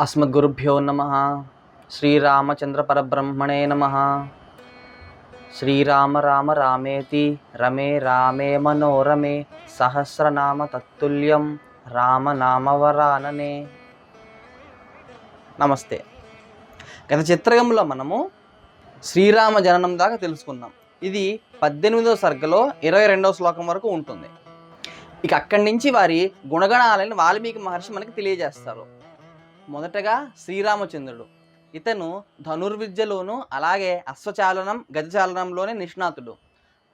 అస్మద్గురుభ్యో నమ శ్రీరామచంద్ర పరబ్రహ్మణే నమ శ్రీరామ రామ రామేతి రమే రామే మనోరమే సహస్రనామ తత్తుల్యం రామనామవరాననే నమస్తే గత చిత్రగంలో మనము శ్రీరామ జననం దాకా తెలుసుకున్నాం. ఇది పద్దెనిమిదవ సర్గలో ఇరవై రెండవ శ్లోకం వరకు ఉంటుంది. ఇక అక్కడి నుంచి వారి గుణగణాలను వాల్మీకి మహర్షి మనకి తెలియజేస్తారు. మొదటగా శ్రీరామచంద్రుడు. ఇతను ధనుర్విద్యలోను అలాగే అశ్వచాలనం గజచాలనంలోనే నిష్ణాతుడు.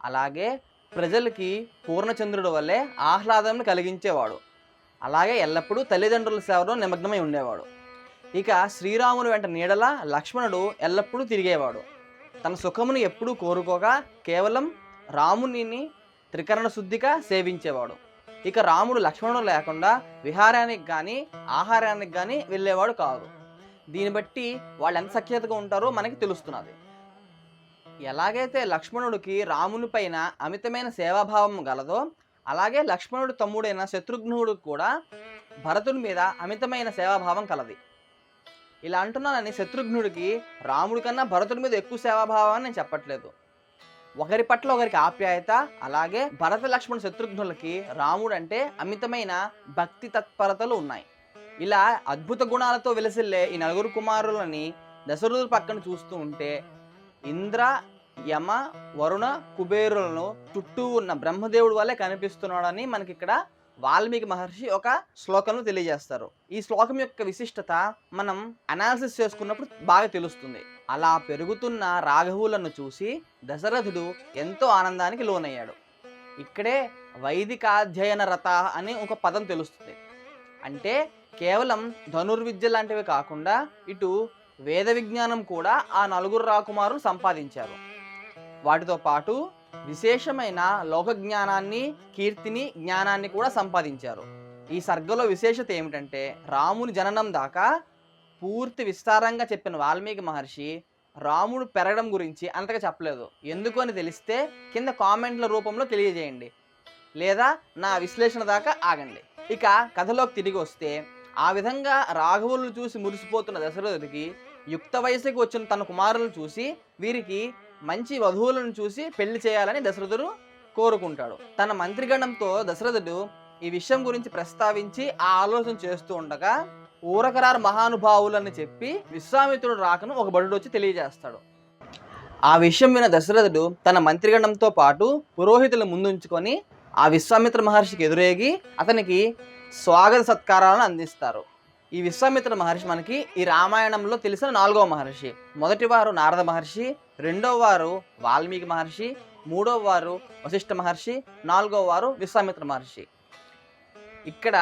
అలాగే ప్రజలకి పూర్ణచంద్రుడు వల్లే ఆహ్లాదం కలిగించేవాడు. అలాగే ఎల్లప్పుడూ తల్లిదండ్రుల సేవలో నిమగ్నమై ఉండేవాడు. ఇక శ్రీరాముని వెంట నీడల లక్ష్మణుడు ఎల్లప్పుడూ తిరిగేవాడు. తన సుఖమును ఎప్పుడూ కోరుకోగా కేవలం రామునిని త్రికరణ శుద్ధిగా సేవించేవాడు. ఇక రాముడు లక్ష్మణుడు లేకుండా విహారానికి కానీ ఆహారానికి కానీ వెళ్ళేవాడు కాదు. దీన్ని బట్టి వాళ్ళు ఎంత సఖ్యతగా ఉంటారో మనకి తెలుస్తున్నది. ఎలాగైతే లక్ష్మణుడికి రాముని పైన అమితమైన సేవాభావం గలదో అలాగే లక్ష్మణుడు తమ్ముడైన శత్రుఘ్నుడు కూడా భరతుడి మీద అమితమైన సేవాభావం కలది. ఇలా అంటున్నానని శత్రుఘ్నుడికి రాముడి కన్నా భరతుడి మీద ఎక్కువ సేవాభావం అని నేను చెప్పట్లేదు. ఒకరి పట్ల ఒకరికి ఆప్యాయత అలాగే భరత లక్ష్మణ శత్రుఘ్నులకి రాముడు అంటే అమితమైన భక్తి తత్పరతలు ఉన్నాయి. ఇలా అద్భుత గుణాలతో వెలసిల్లే ఈ నలుగురు కుమారులని దశరథుల పక్కన చూస్తూ ఉంటే ఇంద్ర యమ వరుణ కుబేరులను చుట్టూ ఉన్న బ్రహ్మదేవుడు వల్లే కనిపిస్తున్నాడని మనకి ఇక్కడ వాల్మీకి మహర్షి ఒక శ్లోకంలో తెలియజేస్తారు. ఈ శ్లోకం యొక్క విశిష్టత మనం అనాలిసిస్ చేసుకున్నప్పుడు బాగా తెలుస్తుంది. అలా పెరుగుతున్న రాఘవులను చూసి దశరథుడు ఎంతో ఆనందానికి లోనయ్యాడు. ఇక్కడే వైదికాధ్యయన రథ అని ఒక పదం తెలుస్తుంది. అంటే కేవలం ధనుర్విద్య లాంటివి కాకుండా ఇటు వేద విజ్ఞానం కూడా ఆ నలుగురు రాకుమారులు సంపాదించారు. వాటితో పాటు విశేషమైన లోక జ్ఞానాన్ని కీర్తిని జ్ఞానాన్ని కూడా సంపాదించారు. ఈ సర్గలో విశేషత ఏమిటంటే రాముని జననం దాకా పూర్తి విస్తారంగా చెప్పిన వాల్మీకి మహర్షి రాముడు పెరగడం గురించి అంతగా చెప్పలేదు. ఎందుకు అని తెలిస్తే కింద కామెంట్ల రూపంలో తెలియజేయండి. లేదా నా విశ్లేషణ దాకా ఆగండి. ఇక కథలోకి తిరిగి వస్తే ఆ విధంగా రాఘవులను చూసి మురిసిపోతున్న దశరథుడికి యుక్త వయసుకి వచ్చిన తన కుమారులను చూసి వీరికి మంచి వధువులను చూసి పెళ్ళి చేయాలని దశరథుడు కోరుకుంటాడు. తన మంత్రిగణంతో దశరథుడు ఈ విషయం గురించి ప్రస్తావించి ఆ ఆలోచన చేస్తూ ఉండగా ఊరకరారు మహానుభావులని చెప్పి విశ్వామిత్రుడు రాకను ఒక బడుడు వచ్చి తెలియజేస్తాడు. ఆ విషయం విన దశరథుడు తన మంత్రిగణంతో పాటు పురోహితులు ముందుంచుకొని ఆ విశ్వామిత్ర మహర్షికి ఎదురేగి అతనికి స్వాగత సత్కారాలను అందిస్తారు. ఈ విశ్వామిత్ర మహర్షి మనకి ఈ రామాయణంలో తెలిసిన నాలుగవ మహర్షి. మొదటి వారు నారద మహర్షి రెండవ వారు వాల్మీకి మహర్షి మూడవ వారు వశిష్ఠ మహర్షి నాలుగవ వారు విశ్వామిత్ర మహర్షి. ఇక్కడ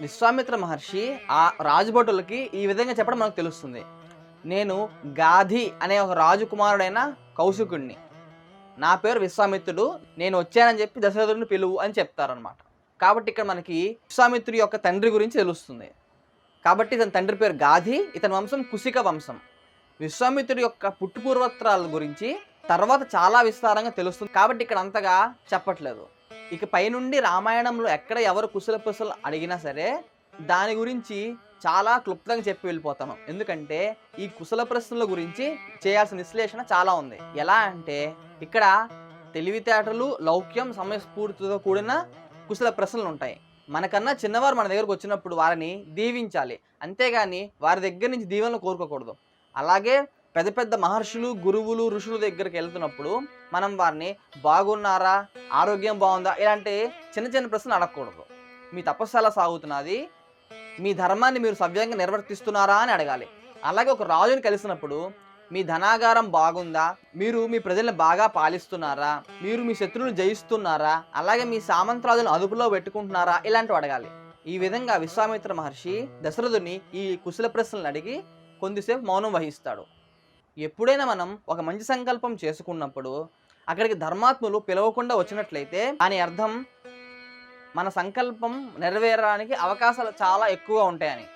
విశ్వామిత్ర మహర్షి ఆ రాజభటులకి ఈ విధంగా చెప్పడం మనకు తెలుస్తుంది. నేను గాధి అనే ఒక రాజకుమారుడైన కౌశికుణ్ణి. నా పేరు విశ్వామిత్రుడు నేను వచ్చానని చెప్పి దశరథుడిని పిలువు అని చెప్తారనమాట కాబట్టి ఇక్కడ మనకి విశ్వామిత్రుడి యొక్క తండ్రి గురించి తెలుస్తుంది. కాబట్టి ఇతని తండ్రి పేరు గాధి ఇతని వంశం కుశిక వంశం. విశ్వామిత్రుడి యొక్క పుట్టుపూర్వత్రాల గురించి తర్వాత చాలా విస్తారంగా తెలుస్తుంది. కాబట్టి ఇక్కడ అంతగా చెప్పట్లేదు. ఇక పైనుండి రామాయణంలో ఎక్కడ ఎవరు కుశల పుసలు అడిగినా సరే దాని గురించి చాలా క్లుప్తంగా చెప్పి వెళ్ళిపోతాను. ఎందుకంటే ఈ కుశల ప్రశ్నల గురించి చేయాల్సిన విశ్లేషణ చాలా ఉంది. ఎలా అంటే ఇక్కడ తెలివితేటలు లౌక్యం సమయస్ఫూర్తితో కూడిన కుశల ప్రశ్నలు ఉంటాయి. మనకన్నా చిన్నవారు మన దగ్గరకు వచ్చినప్పుడు వారిని దీవించాలి. అంతేగాని వారి దగ్గర నుంచి దీవెనలు కోరుకోకూడదు. అలాగే పెద్ద పెద్ద మహర్షులు గురువులు ఋషుల దగ్గరికి వెళ్తున్నప్పుడు మనం వారిని బాగున్నారా? ఆరోగ్యం బాగుందా? ఇలాంటి చిన్న చిన్న ప్రశ్నలు అడగకూడదు. మీ తపస్సు ఎలా సాగుతున్నది? మీ ధర్మాన్ని మీరు సవ్యంగా నిర్వర్తిస్తున్నారా అని అడగాలి. అలాగే ఒక రాజుని కలిసినప్పుడు మీ ధనాగారం బాగుందా? మీరు మీ ప్రజల్ని బాగా పాలిస్తున్నారా? మీరు మీ శత్రువుని జయిస్తున్నారా? అలాగే మీ సామంతరాజులను అదుపులో పెట్టుకుంటున్నారా? ఇలాంటివి అడగాలి. ఈ విధంగా విశ్వామిత్ర మహర్షి దశరథుని ఈ కుశల ప్రశ్నలు అడిగి కొద్దిసేపు మౌనం వహిస్తాడు. ఎప్పుడైనా మనం ఒక మంచి సంకల్పం చేసుకున్నప్పుడు అక్కడికి ధర్మాత్ములు పిలవకుండా వచ్చినట్లయితే దాని అర్థం మన సంకల్పం నెరవేరడానికి అవకాశాలు చాలా ఎక్కువగా ఉంటాయని.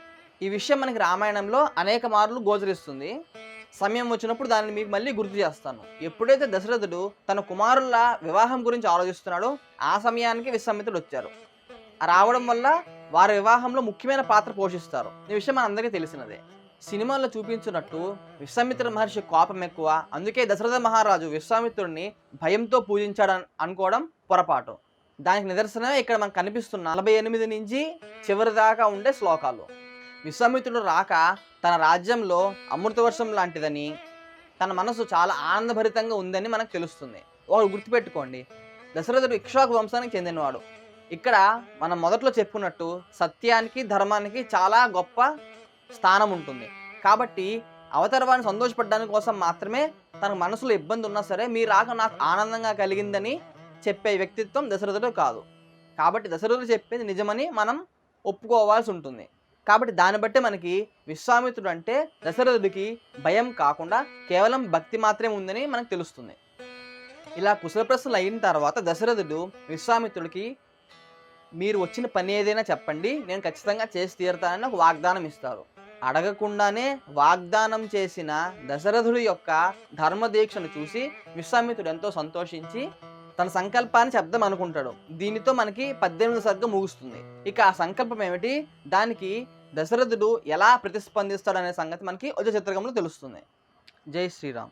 ఈ విషయం మనకి రామాయణంలో అనేక మార్లు గోచరిస్తుంది. సమయం వచ్చినప్పుడు దాన్ని మీకు మళ్ళీ గుర్తు చేస్తాను. ఎప్పుడైతే దశరథుడు తన కుమారుల వివాహం గురించి ఆలోచిస్తున్నాడో ఆ సమయానికి విశ్వామిత్రుడు వచ్చారు. రావడం వల్ల వారి వివాహంలో ముఖ్యమైన పాత్ర పోషిస్తారు. ఈ విషయం మనందరికీ తెలిసినదే. సినిమాల్లో చూపించినట్టు విశ్వామిత్ర మహర్షి కోపం ఎక్కువ. అందుకే దశరథ మహారాజు విశ్వామిత్రుడిని భయంతో పూజించాడు అనుకోవడం పొరపాటు. దానికి నిదర్శనమే ఇక్కడ మనకు కనిపిస్తున్న నలభై ఎనిమిది నుంచి చివరి దాకా ఉండే శ్లోకాలు. విశ్వామిత్రుడు రాక తన రాజ్యంలో అమృతవర్షం లాంటిదని తన మనసు చాలా ఆనందభరితంగా ఉందని మనకు తెలుస్తుంది. ఒకరు గుర్తుపెట్టుకోండి. దశరథుడు ఇక్ష్వాకు వంశానికి చెందినవాడు. ఇక్కడ మనం మొదట్లో చెప్పుకున్నట్టు సత్యానికి ధర్మానికి చాలా గొప్ప స్థానం ఉంటుంది కాబట్టి అవతరవాన్ని సంతోషపడడానికి కోసం మాత్రమే తన మనసులో ఇబ్బంది ఉన్నా సరే మీ రాక నాకు ఆనందంగా కలిగిందని చెప్పే వ్యక్తిత్వం దశరథుడు కాదు. కాబట్టి దశరథుడు చెప్పేది నిజమని మనం ఒప్పుకోవాల్సి ఉంటుంది. కాబట్టి దాన్ని బట్టి మనకి విశ్వామిత్రుడు అంటే దశరథుడికి భయం కాకుండా కేవలం భక్తి మాత్రమే ఉందని మనకు తెలుస్తుంది. ఇలా కుశల ప్రశ్నలు అయిన తర్వాత దశరథుడు విశ్వామిత్రుడికి మీరు వచ్చిన పని ఏదైనా చెప్పండి నేను ఖచ్చితంగా చేసి తీరుతానని ఒక వాగ్దానం ఇస్తారు. అడగకుండానే వాగ్దానం చేసిన దశరథుడి యొక్క ధర్మదీక్షను చూసి విశ్వామిత్రుడు ఎంతో సంతోషించి తన సంకల్పాన్ని చెప్దాం అనుకుంటాడు. దీనితో మనకి పద్దెనిమిది సర్గ ముగుస్తుంది. ఇక ఆ సంకల్పం ఏమిటి? దానికి దశరథుడు ఎలా ప్రతిస్పందిస్తాడు అనే సంగతి మనకి వచ్చే చిత్రకంలో తెలుస్తుంది. జై శ్రీరామ్.